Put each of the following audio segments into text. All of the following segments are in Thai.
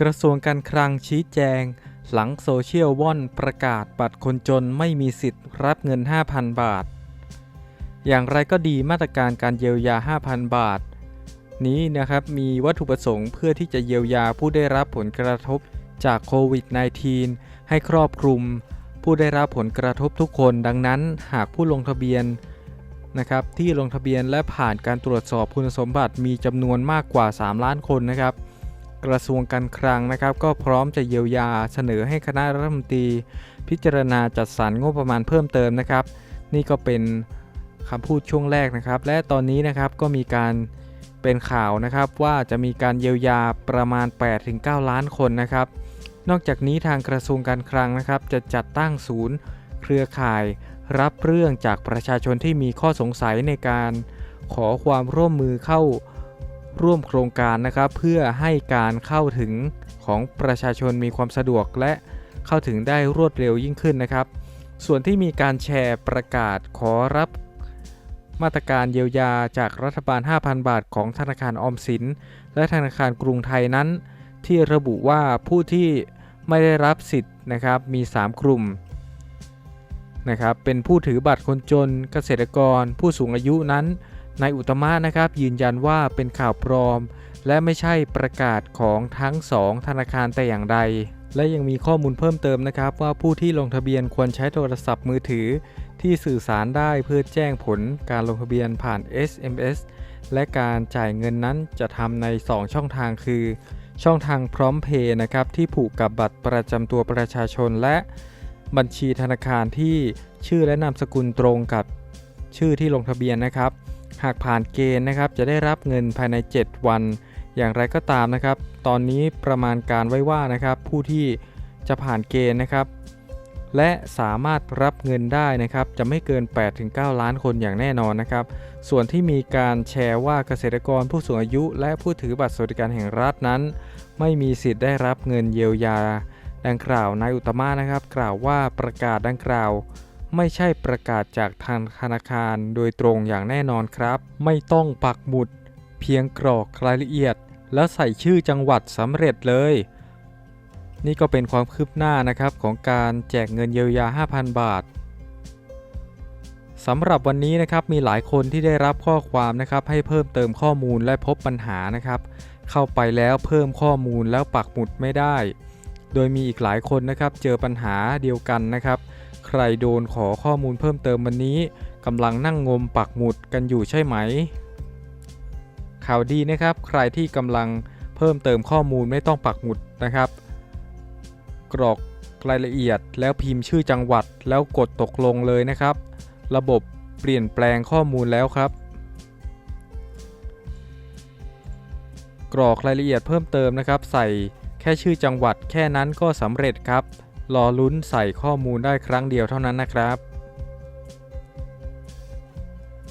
กระทรวงการคลังชี้แจง หลังโซเชียลว่อนประกาศบัตรคนจนไม่มีสิทธิ์รับเงิน 5,000 บาท อย่างไรก็ดีมาตรการการเยียวยา 5,000 บาท นี้นะครับมีวัตถุประสงค์เพื่อที่จะเยียวยาผู้ได้รับผลกระทบจากโควิด -19 ให้ครอบคลุม ผู้ได้รับผลกระทบทุกคนดังนั้นหากผู้ลงทะเบียนนะครับที่ลงทะเบียนและผ่านการตรวจสอบคุณสมบัติมีจำนวนมากกว่า 3 ล้านคนนะครับ กระทรวงการคลังนะครับ ก็พร้อมจะเยียวยาเสนอให้คณะรัฐมนตรีพิจารณาจัดสรรงบประมาณเพิ่มเติมนะครับ นี่ก็เป็นคำพูดช่วงแรกนะครับ และตอนนี้นะครับก็มีการเป็นข่าวนะครับว่าจะมีการเยียวยาประมาณ 8-9 ล้านคนนะครับ นอกจากนี้ทางกระทรวงการคลังนะครับ จะจัดตั้งศูนย์ เครือข่าย รับเรื่องจากประชาชนที่มีข้อสงสัยในการขอความร่วมมือเข้า ร่วมโครงการนะครับ เพื่อให้การเข้าถึงของประชาชนมีความสะดวกและเข้าถึงได้รวดเร็วยิ่งขึ้นนะครับ ส่วนที่มีการแชร์ประกาศขอรับมาตรการเยียวยาจากรัฐบาล 5,000 บาทของธนาคารออมสิน และธนาคารกรุงไทยนั้น ที่ระบุว่าผู้ที่ไม่ได้รับสิทธิ์นะครับมี 3 กลุ่มนะครับเป็นผู้ถือบัตรคนจนเกษตรกร ผู้สูงอายุนั้น นายอุตมะนะครับยืนยันว่าเป็นข่าวปลอม และไม่ใช่ประกาศของทั้ง2ธนาคารแต่อย่างใด และยังมีข้อมูลเพิ่มเติมนะครับ ว่าผู้ที่ลงทะเบียนควรใช้โทรศัพท์มือถือ ที่สื่อสารได้เพื่อแจ้งผลการลงทะเบียนผ่าน SMS และการจ่ายเงินนั้นจะทำใน 2 ช่องทางคือ ช่องทางพร้อมเพย์นะครับที่ผูกกับบัตรประจำตัวประชาชนและบัญชีธนาคารที่ชื่อและนามสกุลตรงกับชื่อที่ลงทะเบียนนะครับ หากผ่านเกณฑ์นะครับจะได้รับเงินภายใน 7 วัน อย่างไรก็ตามนะครับ ตอนนี้ประมาณการไว้ว่านะครับผู้ที่จะผ่านเกณฑ์นะครับ และสามารถรับเงินได้นะครับจะไม่เกิน 8-9 ล้านคนอย่างแน่นอนนะครับ ส่วนที่มีการแชร์ว่าเกษตรกรผู้สูงอายุ และผู้ถือบัตรสวัสดิการแห่งรัฐนั้น ไม่มีสิทธิ์ได้รับเงินเยียวยา ดังกล่าวนายอุตมะนะครับ กล่าวว่าประกาศดังกล่าว ไม่ใช่ประกาศจากทางธนาคารโดยตรงอย่างแน่นอนครับ ไม่ต้องปักหมุด เพียงกรอกรายละเอียด แล้วใส่ชื่อจังหวัดสำเร็จเลย นี่ก็เป็นความคืบหน้านะครับของการแจกเงินเยียวยา 5,000 บาทสำหรับวันนี้นะครับมีหลายคนที่ได้รับข้อความนะครับให้เพิ่มเติมข้อมูลและพบปัญหานะครับ เข้าไปแล้วเพิ่มข้อมูลแล้วปักหมุดไม่ได้ โดยมีอีกหลายคนนะครับเจอปัญหาเดียวกันนะครับ ใครโดนขอข้อมูลเพิ่มเติมวันนี้กำลังนั่งงมปักหมุดกันอยู่ใช่ไหม ข่าวดีนะครับ ใครที่กำลังเพิ่มเติมข้อมูลไม่ต้องปักหมุดนะครับ กรอกรายละเอียดแล้วพิมพ์ชื่อจังหวัดแล้วกดตกลงเลยนะครับ ระบบเปลี่ยนแปลงข้อมูลแล้วครับ กรอกรายละเอียดเพิ่มเติมนะครับ ใส่แค่ชื่อจังหวัดแค่นั้นก็สำเร็จครับ รอลุ้นใส่ข้อมูลได้ครั้งเดียวเท่านั้นนะครับ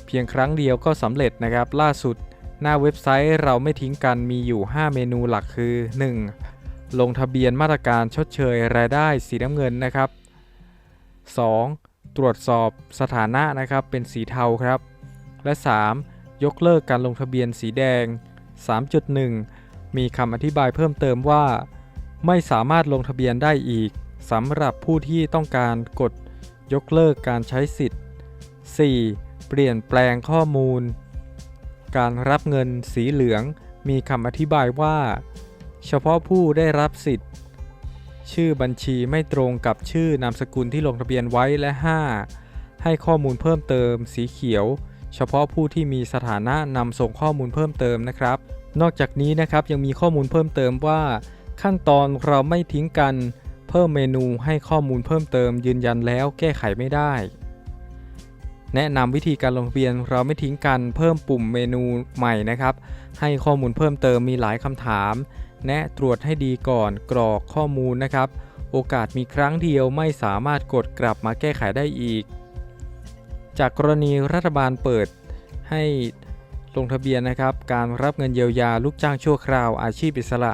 เพียงครั้งเดียวก็สำเร็จนะครับ ล่าสุดหน้าเว็บไซต์เราไม่ทิ้งกันมีอยู่ 5 เมนูหลักคือ 1. ลงทะเบียนมาตรการชดเชยรายได้สีน้ำเงินนะครับ 2. ตรวจสอบสถานะนะครับเป็นสีเทาครับ และ 3. ยกเลิกการลงทะเบียนสีแดง 3.1 มีคำอธิบายเพิ่มเติมว่า ไม่สามารถลงทะเบียนได้อีก สำหรับผู้ที่ต้องการกดยกเลิกการใช้สิทธิ์ 4. เปลี่ยนแปลงข้อมูล การรับเงินสีเหลืองมีคำอธิบายว่า เฉพาะผู้ได้รับสิทธิ์ ชื่อบัญชีไม่ตรงกับชื่อนามสกุลที่ลงทะเบียนไว้และ 5. ให้ข้อมูลเพิ่มเติมสีเขียว เฉพาะผู้ที่มีสถานะนำส่งข้อมูลเพิ่มเติมนะครับ นอกจากนี้นะครับยังมีข้อมูลเพิ่มเติมว่า ขั้นตอนเราไม่ทิ้งกัน พิ่มเมนูให้ข้อมูลเพิ่มเติมยืนยันแล้วแก้ไขไม่ได้ แนะนำวิธีการลงทะเบียนเราไม่ทิ้งกันเพิ่มปุ่มเมนูใหม่นะครับ ให้ข้อมูลเพิ่มเติมมีหลายคำถาม แนะตรวจให้ดีก่อนกรอกข้อมูลนะครับ โอกาสมีครั้งเดียวไม่สามารถกดกลับมาแก้ไขได้อีก จากกรณีรัฐบาลเปิดให้ลงทะเบียนนะครับ การรับเงินเยียวยาลูกจ้างชั่วคราวอาชีพอิสระ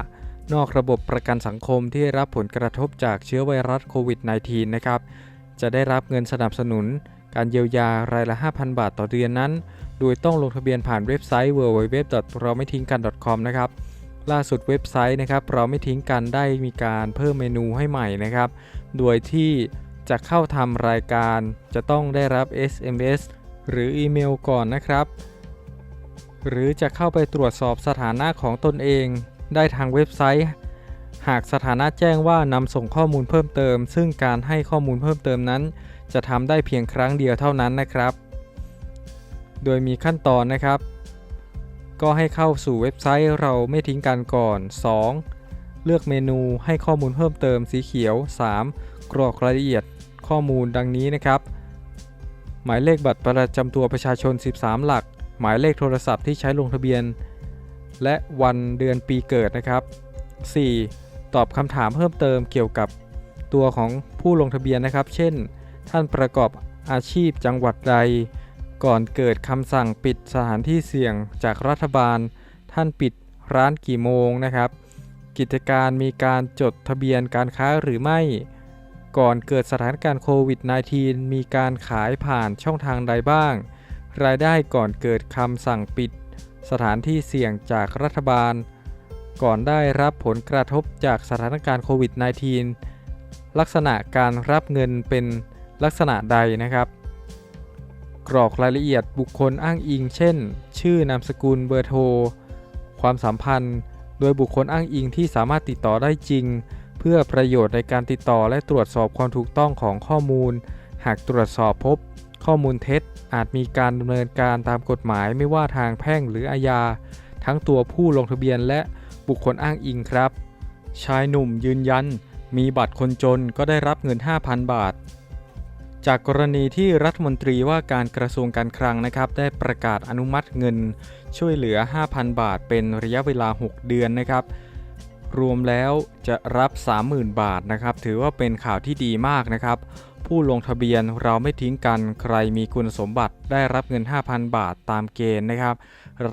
นอกระบบประกันสังคมที่รับผลกระทบจากเชื้อไวรัสโควิด -19 นะครับ จะได้รับเงินสนับสนุน การเยียวยารายละ 5,000 บาทต่อเดือนนั้น โดยต้องลงทะเบียนผ่านเว็บไซต์ www. เราไม่ทิ้งกัน .com นะครับ ล่าสุดเว็บไซต์นะครับเราไม่ทิ้งกันได้มีการเพิ่มเมนูให้ใหม่นะครับ โดยที่จะเข้าทำรายการจะต้องได้รับ SMS หรืออีเมลก่อนนะครับ หรือจะเข้าไปตรวจสอบสถานะของตนเอง ได้ทางเว็บไซต์ หากสถานะแจ้งว่านำส่งข้อมูลเพิ่มเติม ซึ่งการให้ข้อมูลเพิ่มเติมนั้น จะทำได้เพียงครั้งเดียวเท่านั้นนะครับ โดยมีขั้นตอนนะครับ ก็ให้เข้าสู่เว็บไซต์เราไม่ทิ้งกันก่อน 2. เลือกเมนูให้ข้อมูลเพิ่มเติมสีเขียว 3. กรอกรายละเอียดข้อมูลดังนี้นะครับ หมายเลขบัตรประจำตัวประชาชน 13 หลัก หมายเลขโทรศัพท์ที่ใช้ลงทะเบียน และวันเดือนปีเกิดนะครับ 4. ตอบคำถามเพิ่มเติมเกี่ยวกับตัวของผู้ลงทะเบียนนะครับ เช่น ท่านประกอบอาชีพจังหวัดใด ก่อนเกิดคำสั่งปิดสถานที่เสี่ยงจากรัฐบาล ท่านปิดร้านกี่โมงนะครับ กิจการมีการจดทะเบียนการค้าหรือไม่ ก่อนเกิดสถานการณ์โควิด -19 มีการขายผ่านช่องทางใดบ้าง รายได้ก่อนเกิดคำสั่งปิด สถานที่เสี่ยงจากรัฐบาล ก่อนได้รับผลกระทบจากสถานการณ์โควิด -19 ลักษณะการรับเงินเป็นลักษณะใดนะครับ กรอกรายละเอียดบุคคลอ้างอิง เช่น ชื่อนามสกุลเบอร์โทร ความสัมพันธ์ โดยบุคคลอ้างอิงที่สามารถติดต่อได้จริง เพื่อประโยชน์ในการติดต่อและตรวจสอบความถูกต้องของข้อมูล หากตรวจสอบพบ ข้อมูลเท็จอาจมีการดำเนินการตามกฎหมายไม่ว่าทางแพ่งหรืออาญา ทั้งตัวผู้ลงทะเบียนและบุคคลอ้างอิงครับ ชายหนุ่มยืนยัน มีบัตรคนจนก็ได้รับเงิน 5,000 บาท จากกรณีที่รัฐมนตรีว่าการกระทรวงการคลังนะครับ ได้ประกาศอนุมัติเงิน ช่วยเหลือ 5,000 บาท เป็นระยะเวลา 6 เดือนนะครับรวมแล้วจะรับ 30,000 บาทนะครับ ถือว่าเป็นข่าวที่ดีมากนะครับ ผู้ลงทะเบียนเราไม่ทิ้งกันใครมีคุณสมบัติได้รับเงิน 5,000 บาทตามเกณฑ์นะครับ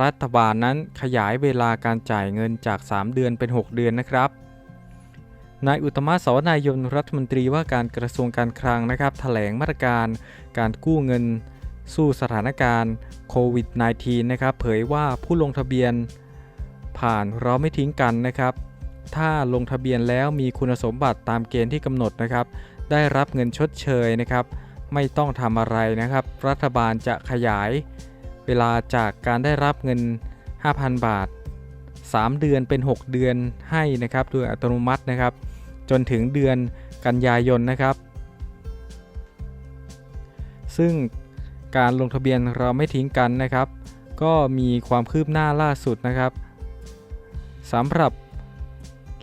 รัฐบาลนั้นขยายเวลาการจ่ายเงินจาก 3 เดือนเป็น 6 เดือนนะครับนายอุตมะสวนายนรัฐมนตรีว่าการกระทรวงการคลังนะครับแถลงมาตรการการกู้เงินสู้สถานการณ์โควิด -19 นะครับเผยว่าผู้ลงทะเบียนผ่านเราไม่ทิ้งกันนะครับ ถ้าลงทะเบียนแล้วมีคุณสมบัติตามเกณฑ์ที่กำหนดนะครับ ได้รับเงินชดเชยนะครับ ไม่ต้องทำอะไรนะครับ รัฐบาลจะขยาย เวลาจากการได้รับเงิน 5,000 บาท 3 เดือนเป็น 6 เดือนให้นะครับโดยอัตโนมัตินะครับ จนถึงเดือนกันยายนนะครับ ซึ่งการลงทะเบียนเราไม่ทิ้งกันนะครับ ก็มีความคืบหน้าล่าสุดนะครับสำหรับ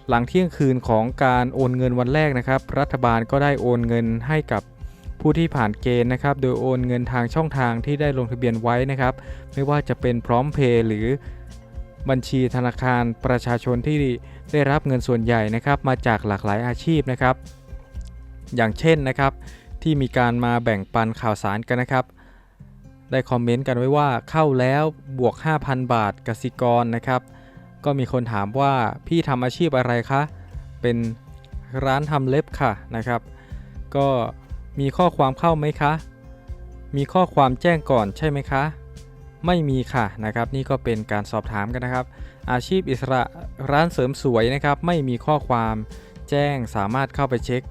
หลังเที่ยงคืนของการโอนเงินวันแรกนะครับ รัฐบาลก็ได้โอนเงินให้กับผู้ที่ผ่านเกณฑ์นะครับ โดยโอนเงินทางช่องทางที่ได้ลงทะเบียนไว้นะครับ ไม่ว่าจะเป็นพร้อมเพย์หรือบัญชีธนาคารประชาชนที่ได้รับเงินส่วนใหญ่นะครับ มาจากหลากหลายอาชีพนะครับ อย่างเช่นนะครับ ที่มีการมาแบ่งปันข่าวสารกันนะครับ ได้คอมเมนต์กันไว้ว่าเข้าแล้วบวก 5,000 บาทกสิกรนะครับ ก็มีคนถามว่าพี่ทำอาชีพอะไรคะ เป็นร้านทำเล็บค่ะนะครับ ก็มีข้อความเข้าไหมคะ มีข้อความแจ้งก่อนใช่ไหมคะ ไม่มีค่ะนะครับ นี่ก็เป็นการสอบถามกันนะครับ อาชีพอิสระร้านเสริมสวยนะครับ ไม่มีข้อความแจ้งสามารถเข้าไปเช็ค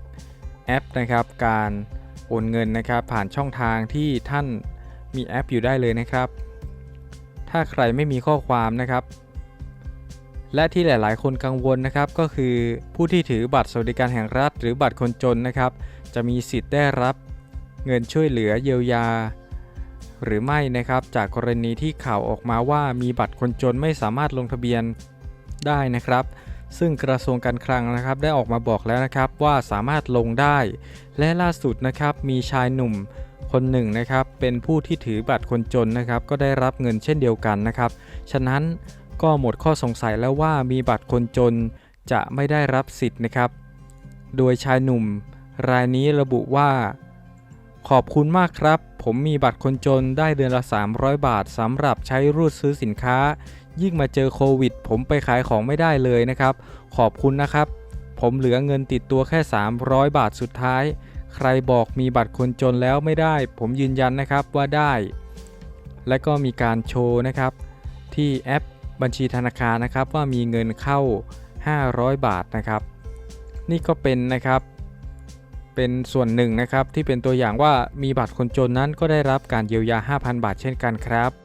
แอปนะครับ การโอนเงินนะครับ ผ่านช่องทางที่ท่านมีแอปอยู่ได้เลยนะครับ ถ้าใครไม่มีข้อความนะครับ และที่หลาย ๆ คนกังวลนะครับก็คือผู้ที่ถือบัตรสวัสดิการแห่งรัฐ หรือบัตรคนจนนะครับ จะมีสิทธิ์ได้รับเงินช่วยเหลือเยียวยา หรือไม่นะครับ จากกรณีที่ข่าวออกมาว่ามีบัตรคนจนไม่สามารถลงทะเบียนได้นะครับ ซึ่งกระทรวงการคลังนะครับได้ออกมาบอกแล้วนะครับว่าสามารถลงได้ และล่าสุดนะครับมีชายหนุ่มคนหนึ่งนะครับเป็นผู้ที่ถือบัตรคนจนนะครับ ก็ได้รับเงินเช่นเดียวกันนะครับ ฉะนั้น ก็หมดข้อสงสัยแล้วว่ามีบัตรคนจนจะไม่ได้รับสิทธิ์นะครับ โดยชายหนุ่ม รายนี้ระบุว่า ขอบคุณมากครับ ผมมีบัตรคนจนได้เดือนละ 300 บาทสำหรับใช้รูดซื้อสินค้า ยิ่งมาเจอโควิด ผมไปขายของไม่ได้เลยนะครับ ขอบคุณนะครับ ผมเหลือเงินติดตัวแค่ 300 บาทสุดท้าย ใครบอกมีบัตรคนจนแล้วไม่ได้ ผมยืนยันนะครับว่าได้ และก็มีการโชว์นะครับ ที่แอป บัญชีธนาคารนะครับว่ามีเงินเข้า 500 บาทนะครับ นี่ก็เป็นนะครับ เป็นส่วนหนึ่งนะครับที่เป็นตัวอย่างว่ามีบัตรคนจนนั้นก็ได้รับการเยียวยา 5,000 บาทเช่นกันครับ